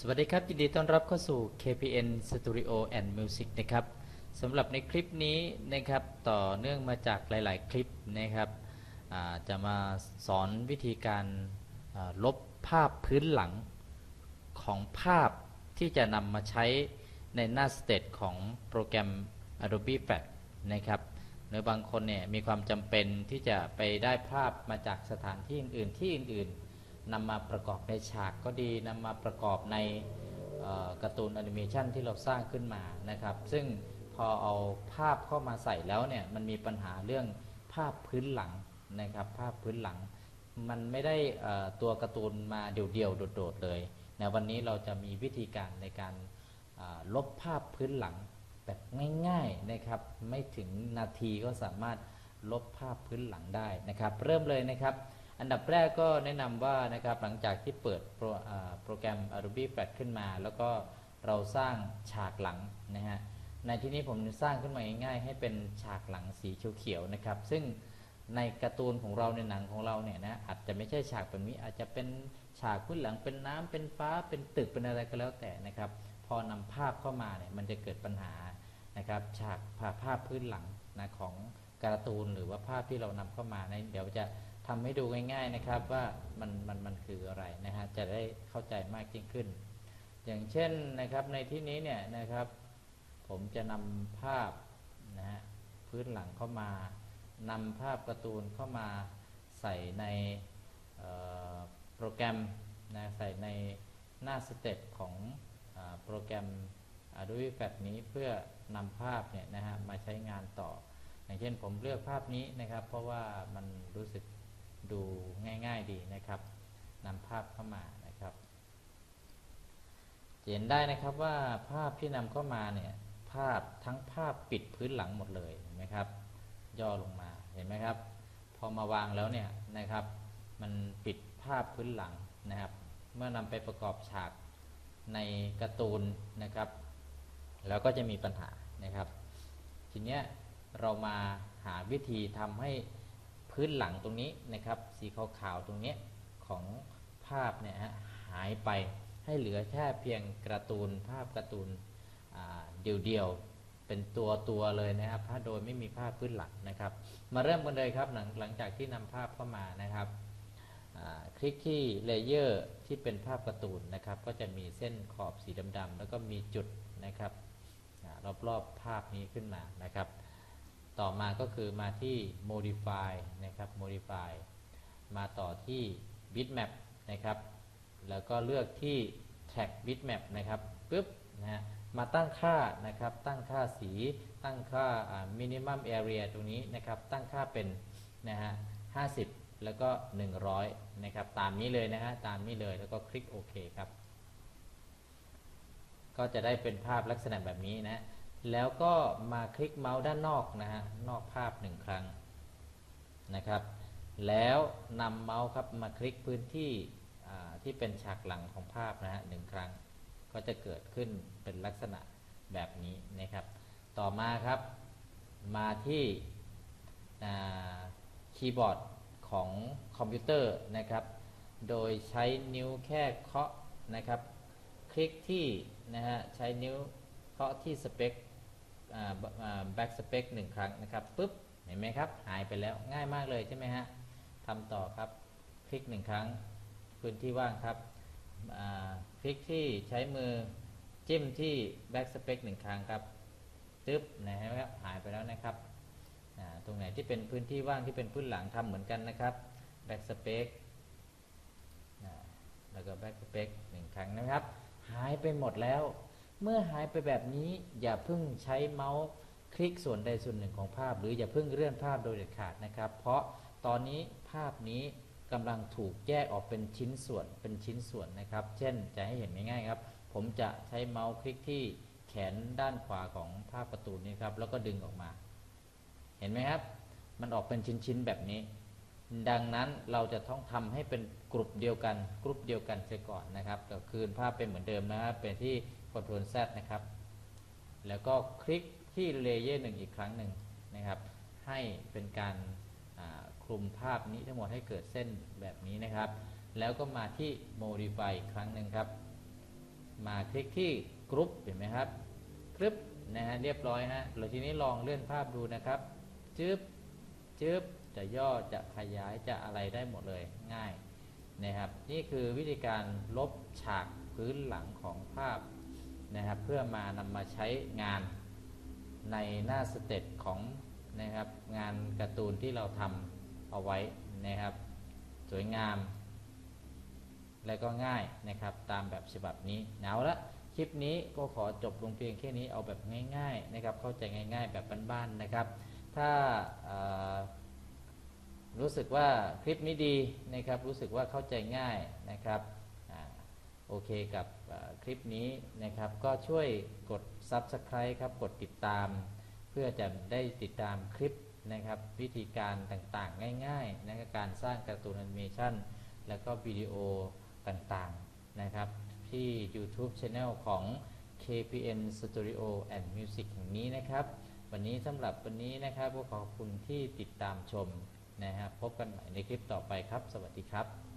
สวัสดีครับ ยินดีต้อนรับเข้าสู่ KPN Studio and Music นะครับสำหรับในคลิปนี้นะครับต่อเนื่องมาจากหลาย ๆ คลิปนะครับจะมาสอนวิธีการลบภาพพื้นหลังของภาพที่จะนำมาใช้ในหน้าสเตตของโปรแกรม Adobe Flash นะครับหรือบางคนเนี่ยมีความจำเป็นที่จะไปได้ภาพมาจากสถานที่อื่น ๆ ที่อื่น ๆ นำมาประกอบในฉากก็ดีนำมาประกอบในการ์ตูนแอนิเมชันที่เราสร้างขึ้นมานะครับ ซึ่งพอเอาภาพเข้ามาใส่แล้วเนี่ยมันมีปัญหาเรื่องภาพพื้นหลังนะครับ ภาพพื้นหลัง มันไม่ได้ตัวการ์ตูนมาเดี่ยวๆโดดๆเลยนะวันนี้เราจะมีวิธีการในการลบภาพพื้นหลังแบบง่ายๆนะครับ ไม่ถึงนาทีก็สามารถลบภาพพื้นหลังได้นะครับ เริ่มเลยนะครับ อันดับแรกก็แนะนำว่านะครับหลังจากที่เปิดโปรโปรแกรม Adobe Flash ขึ้นมา แล้วก็เราสร้างฉากหลังนะฮะในที่นี้ผมสร้างขึ้นมาง่ายๆให้เป็นฉากหลังสีเขียวๆนะครับ ซึ่งในการ์ตูนของเราในหนังของเราเนี่ยนะอาจจะไม่ใช่ฉากแบบนี้อาจจะเป็นฉากพื้นหลังเป็นน้ำเป็นฟ้าเป็นตึกเป็นอะไรก็แล้วแต่นะครับ พอนำภาพเข้ามาเนี่ยมันจะเกิดปัญหานะครับ ฉากภาพพื้นหลังนะของการ์ตูนหรือว่าภาพที่เรานำเข้ามาในเดี๋ยวจะ ทำให้ดูง่าย ๆนะครับว่ามันมันมันคืออะไรนะฮะจะได้เข้าใจมากยิ่งขึ้น อย่างเช่นนะครับในที่นี้เนี่ยนะครับ ผมจะนำภาพนะฮะพื้นหลังเข้ามานำภาพการ์ตูนเข้ามาใส่ในโปรแกรมนะใส่ในหน้าสเต็ปของอโปรแกรม Adobe Flash นี้เพื่อนำภาพเนี่ยนะฮะมาใช้งานต่อ อย่างเช่นผมเลือกภาพนี้นะครับ เพราะว่ามันรู้สึก ดูง่ายๆดีนะครับนำภาพเข้ามานะครับเห็นได้นะครับว่าภาพที่นำเข้ามาเนี่ยภาพทั้งภาพปิดพื้นหลังหมดเลยเห็นไหมครับ ย่อลงมาเห็นไหมครับ พอมาวางแล้วเนี่ยนะครับ มันปิดภาพพื้นหลังนะครับ เมื่อนำไปประกอบฉากในการ์ตูนนะครับ แล้วก็จะมีปัญหานะครับ ทีเนี้ยเรามาหาวิธีทำให้ พื้นหลังตรงนี้นะครับ สีขาวๆตรงนี้ของภาพเนี่ยฮะหายไปให้เหลือแค่เพียงการ์ตูนภาพการ์ตูนเดี่ยวๆเป็นตัวตัวๆเลยนะครับถ้าโดยไม่มีภาพพื้นหลังนะครับ มาเริ่มกันเลยครับหลังหลังจากที่นำภาพเข้ามานะครับคลิกที่เลเยอร์ที่เป็นภาพการ์ตูนนะครับ ก็จะมีเส้นขอบสีดำๆแล้วก็มีจุดนะครับอรอบๆภาพนี้ขึ้นมานะครับ ต่อมาก็คือมาที่ modify นะครับ modify มาต่อที่ bitmap นะครับ แล้วก็เลือกที่ track bitmap นะครับปึ๊บนะฮะมาตั้งค่านะครับ ตั้งค่าสี ตั้งค่าอ่า minimum area ตรงนี้นะครับ ตั้งค่าเป็นนะฮะ50 แล้วก็ 100 นะครับ ตามนี้เลยนะฮะ ตามนี้เลย แล้วก็คลิกโอเคครับ ก็จะได้เป็นภาพลักษณะแบบนี้นะ แล้วก็มาคลิกเมาส์ด้านนอกนะฮะ นอกภาพหนึ่งครั้งนะครับ แล้วนำเมาส์ครับมาคลิกพื้นที่ที่เป็นฉากหลังของภาพนะฮะหนึ่งครั้ง ก็จะเกิดขึ้นเป็นลักษณะแบบนี้นะครับ ต่อมาครับ มาที่คีย์บอร์ดของคอมพิวเตอร์นะครับ โดยใช้นิ้วแค่เคาะนะครับ คลิกที่นะฮะใช้นิ้วเคาะที่สเปค แบ็กสเปคหนึ่งครั้งนะครับปุ๊บเห็นไหมครับ หายไปแล้วง่ายมากเลยใช่ไหมฮะทำต่อครับ คลิกหนึ่งครั้งพื้นที่ว่างครับคลิกที่ใช้มือจิ้มที่แบ็กสเปคหนึ่งครั้งครับตึ๊บนะครับหายไปแล้วนะครับตรงไหนที่เป็นพื้นที่ว่างที่เป็นพื้นหลังทำเหมือนกันนะครับแบ็กสเปคแล้วก็ back space หนึ่งครั้งนะครับ หายไปหมดแล้ว เมื่อหายไปแบบนี้อย่าเพิ่งใช้เมาส์คลิกส่วนใดส่วนหนึ่งของภาพ หรืออย่าเพิ่งเลื่อนภาพโดยเด็ดขาดนะครับ เพราะตอนนี้ภาพนี้กำลังถูกแยกออกเป็นชิ้นส่วนเป็นชิ้นส่วนนะครับ เช่นจะให้เห็นง่ายๆครับ ผมจะใช้เมาส์คลิกที่แขนด้านขวาของภาพประตูนี้ครับ แล้วก็ดึงออกมา เห็นไหมครับ มันออกเป็นชิ้นๆแบบนี้ ดังนั้นเราจะต้องทำให้เป็นกลุ่มเดียวกันกลุ่มเดียวกันเสียก่อนนะครับก็คืนภาพเป็นเหมือนเดิมนะครับเป็นที่ Ctrl Z นะครับ แล้วก็คลิกที่เลเยอร์หนึ่งอีกครั้งหนึ่งนะครับ ให้เป็นการคลุมภาพนี้ทั้งหมดให้เกิดเส้นแบบนี้นะครับ แล้วก็มาที่ Modify อีกครั้งหนึ่งครับ มาคลิกที่กรุ๊ปเห็นไหมครับกรุ๊ปนะฮะเรียบร้อยฮะเราทีนี้ลองเลื่อนภาพดูนะครับจึ๊บจึ๊บจะย่อจะขยายจะอะไรได้หมดเลยง่ายนะครับ นี่คือวิธีการลบฉากพื้นหลังของภาพ นะครับเพื่อมานำมาใช้งานในหน้าสเต็ปของนะครับงานการ์ตูนที่เราทำเอาไว้นะครับ สวยงาม และก็ง่ายนะครับตามแบบฉบับนี้เอาละคลิปนี้ก็ขอจบลงเพียงแค่นี้เอาแบบง่ายๆนะครับเข้าใจง่าย ๆ แบบบ้านๆนะครับ ถ้ารู้สึกว่าคลิปนี้ดีนะครับ รู้สึกว่าเข้าใจง่ายนะครับ โอเคกับคลิปนี้นะครับ ก็ช่วยกด Subscribe ครับ กดติดตาม เพื่อจะได้ติดตามคลิปนะครับ วิธีการต่างๆ ง่ายๆนะการสร้างการ์ตูนแอนิเมชันแล้วก็วิดีโอต่างๆนะครับ ที่ YouTube Channel ของ KPN Studio and Music แห่งนี้นะครับ วันนี้สำหรับวันนี้นะครับก็ขอบคุณที่ติดตามชมนะครับ พบกันใหม่ในคลิปต่อไปครับ สวัสดีครับ